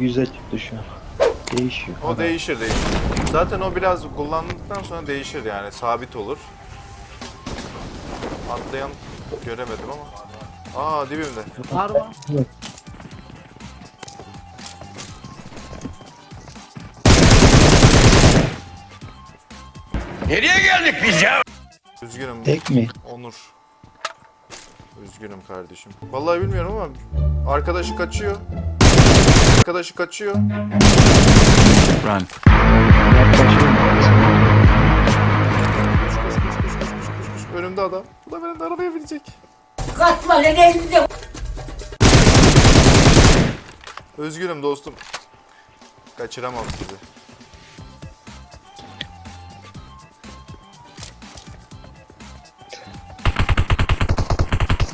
yüze çıktı şu an. Değişiyor. O değişir değişir. Zaten o biraz kullandıktan sonra değişir yani sabit olur. Atlayan göremedim ama. Aa dibimde. Var mı? Evet. Nereye geldik biz ya? Üzgünüm Tek mi? Onur. Üzgünüm kardeşim. Vallahi bilmiyorum ama arkadaşı kaçıyor. Arkadaşı kaçıyor. Kuş kuş kuş kuş kuş kuş. Önümde adam. Bu da benim de arabaya binecek. Kaçma lan elinde. Üzgünüm dostum. Kaçıramam sizi.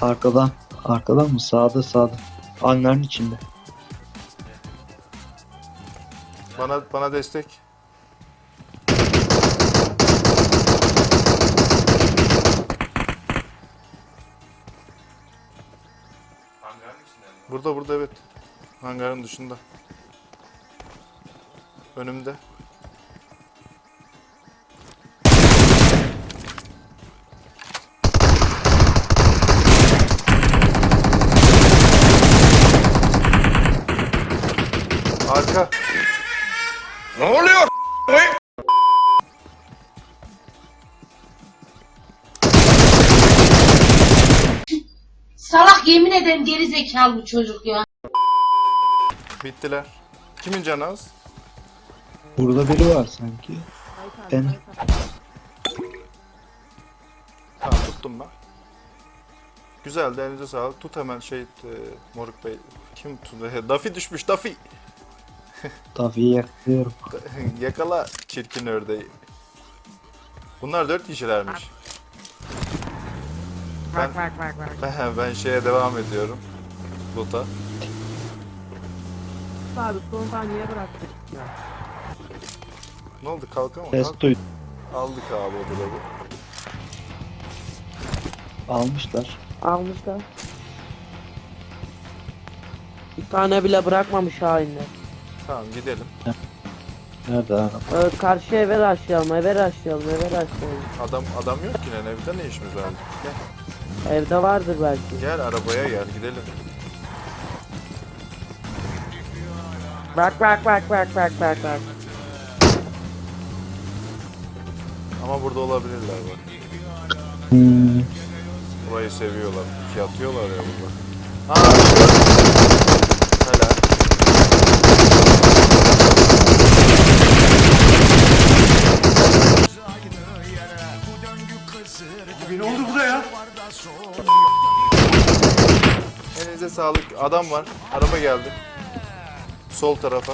Arkadan. Arkadan mı? Sağda sağda. Hangarın içinde. Bana bana destek. Burada burada evet. Hangarın dışında. Önümde. Arka. Ne oluyor? Salak yemin ederim geri zekalı bu çocuk ya. Bittiler. Kimin canı az? Burada biri var sanki. Ben Tamam tuttum ben. Güzel de elinize sağlık. Tut hemen şey e, Moruk Bey. Kim tuttu? Dafi düşmüş Dafi. Tabii yakıyorum. Yakala çirkin ördeği. Bunlar dört kişilermiş. Ben, Bak bak bak bak. ben, ben şeye devam ediyorum. Loot'a. Abi son saniye bıraktık ya. Ne oldu kalkamam. Ses duydum. Aldık abi o dolabı. Almışlar. Almışlar. Bir tane bile bırakmamış hainler. Tamam gidelim. Nerede araba? Ee, karşı eve açlayalım, eve açlayalım, eve açlayalım. Adam adam yok ki lan evde ne işimiz var? Gel, Evde vardır belki. gel arabaya gel gidelim. Bak bak bak bak bak bak bak. Ama burada olabilirler bak. Hmm. Burayı seviyorlar. Yatıyorlar ya burada. Aa! Sağlık. Adam var. Araba geldi. Sol tarafa.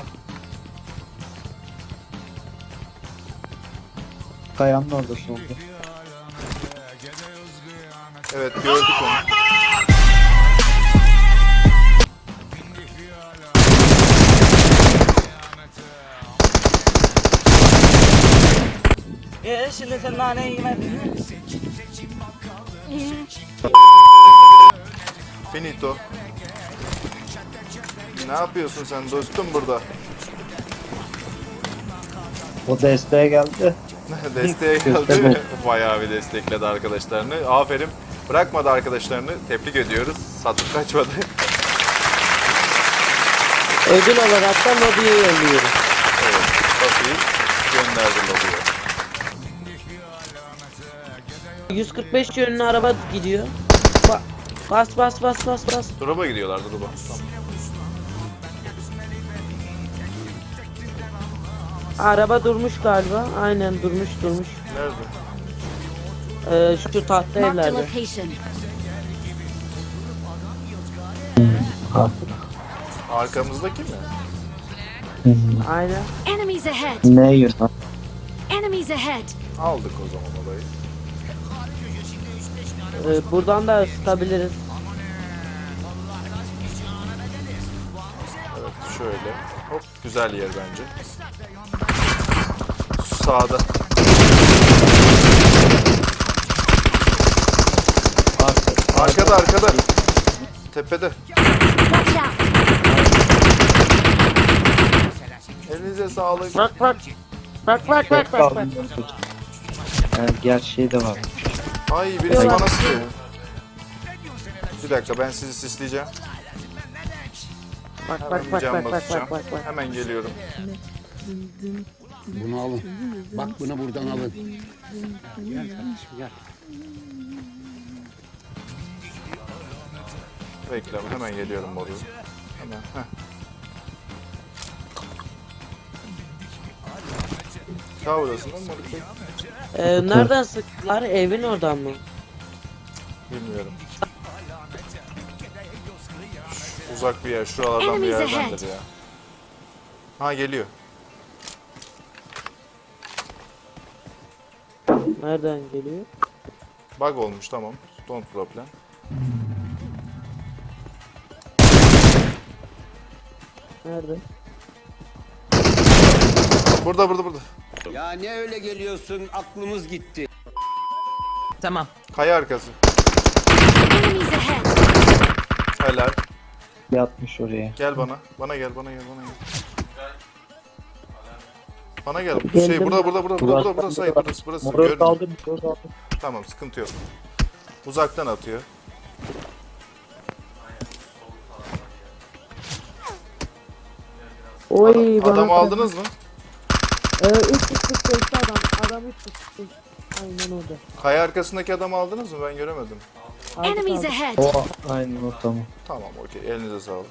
Kayanın orada solda. Evet gördük onu. Sen naneyi yemedin. Finito. Ne yapıyorsun sen dostum burada? O desteğe geldi. Desteğe Destek geldi. Bayağı bir destekledi arkadaşlarını. Aferin. Bırakmadı arkadaşlarını. Tebrik ediyoruz. Satıp kaçmadı. Ödül olarak da lobiye yolluyoruz. evet. Kapıyı gönderdi lobiye. 145 yönlü araba gidiyor. Ba- bas bas bas bas bas. Drop'a gidiyorlar drop'a. Tamam. Araba durmuş galiba. Aynen durmuş durmuş. Nerede? Ee, şu tahta Marked a evlerde. location. Ha. Arkamızdaki mi? Aynen. Enemies ahead. Ne yiyorsun? Enemies ahead. Aldık o zaman olayı. Ee, buradan da ısıtabiliriz. Şöyle. Hop güzel yer bence. Sağda. Arka. Arkada arkada. Tepede. Elinize sağlık. Bak bak. Bak bak bak bak bak. Yani gerçeği de var. Ay birisi bana sıkıyor. Bir dakika ben sizi sisleyeceğim. Bak bak bak bak bak bak bak bak. Hemen geliyorum. Bunu alın. Bak bunu buradan alın. Gel kardeşim gel. Bekle hemen geliyorum oraya. Hemen. Heh. Sağ olasın? Ee, nereden sıktılar? Evin oradan mı? Bilmiyorum. Uzak bir yer, şuralardan bir Enemies yerdendir ya. Ha geliyor. Nereden geliyor? Bug olmuş tamam. Don't problem. Nerede? Burada burada burada. Ya ne öyle geliyorsun aklımız gitti. Tamam. Kaya arkası. Enemies ahead. Helal. Yatmış oraya. Gel bana. Bana gel bana gel bana gel. Bana gel. Geldim. Şey burada burada burada burada burada burası hayır burası burası. Moru Görmüyorum. kaldır, moru kaldır. Tamam sıkıntı yok. Uzaktan atıyor. Oy bana. Adamı aldınız mı? Ee, 345 adam. Adam 345. Aynen orada. Kaya arkasındaki adamı aldınız mı? Ben göremedim. Enemies ahead. O aynen o tamam. Tamam okey. Elinize sağlık.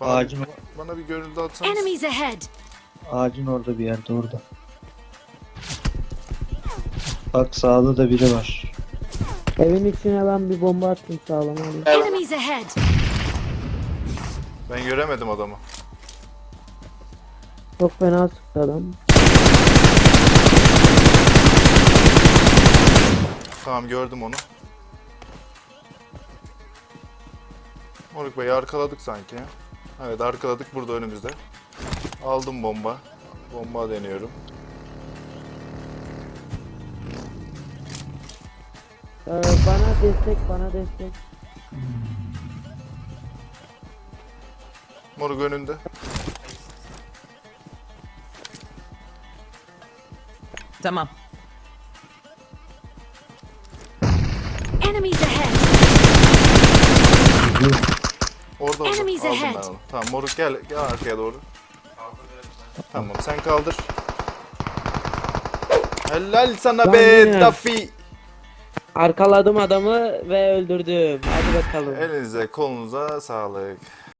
Bana, Ağacın, bana bir görüldü atsanız. Enemies ahead. ağacın orada bir yerde orada. Bak sağda da biri var. Evin içine ben bir bomba attım sağlam. Enemies ahead. Ben göremedim adamı. Çok fena sıktı adam. Tamam gördüm onu. Moruk Bey arkaladık sanki. Evet arkaladık burada önümüzde. Aldım bomba. Bomba deniyorum. Ee, bana destek bana destek. Moruk önünde. Tamam. Enemies ahead. Orada orada. Enemies Aldım ahead. onu. Tamam moruk gel, gel arkaya doğru. Tamam sen kaldır. Helal sana be Ben- Daffy. Arkaladım adamı ve öldürdüm. Hadi bakalım. Elinize kolunuza sağlık.